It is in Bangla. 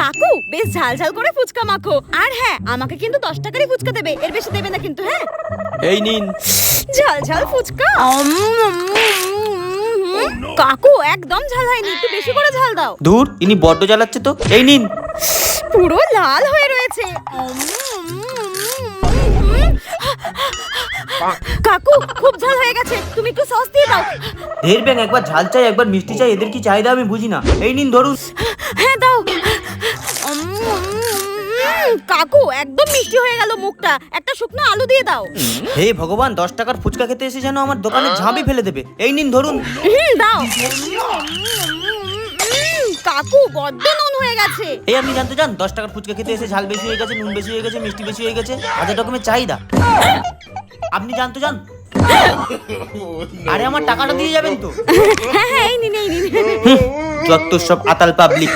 কাকু বেশ ঝাল ঝাল করে ফুচকা মাখো। আর হ্যাঁ আমাকে কিন্তু দশ টাকারই ফুচকা দেবে এর বেশি দেবে না কিন্তু হ্যাঁ? এই নিন। ঝাল ঝাল ফুচকা কাকু একদম ঝাল হয়নি একটু বেশি করে ঝাল দাও। ধুর ইনি বড্ড জ্বালাচ্ছে তো। এই নিন। পুরো লাল হয়ে রয়েছে। কাকু খুব ঝাল হয়ে গেছে। তুমি একটু সস দিয়ে দাও। ঢের ব্যাং একবার ঝাল চাই একবার মিষ্টি চাই এদের কি চাহিদা আমি বুঝি না। এই নিন ধরুন। হ্যাঁ দাও। কাকু একদম মিষ্টি হয়ে গেল মুখটা। একটা শুকনো আলু দিয়ে দাও। হে ভগবান দশ টাকার ফুচকা খেতে এসে যেন আমার দোকানে ঝাঁপি ফেলে দেবে। এই নিন ধরুন। দাও। কাকু বড্ড নুন হয়ে গেছে। এই আপনি জানতে চান দশ টাকার ফুচকা খেতে এসে ঝাল বেশি হয়ে গেছে নুন বেশি হয়ে গেছে মিষ্টি বেশি হয়ে গেছে? হাজার রকমের চাহিদা। আপনি জানতো জান আরে আমার টাকাটা দিয়ে যাবেন তো। হ্যাঁ হ্যাঁ এই নিন এই নিন। যত সব আতাল পাবলিক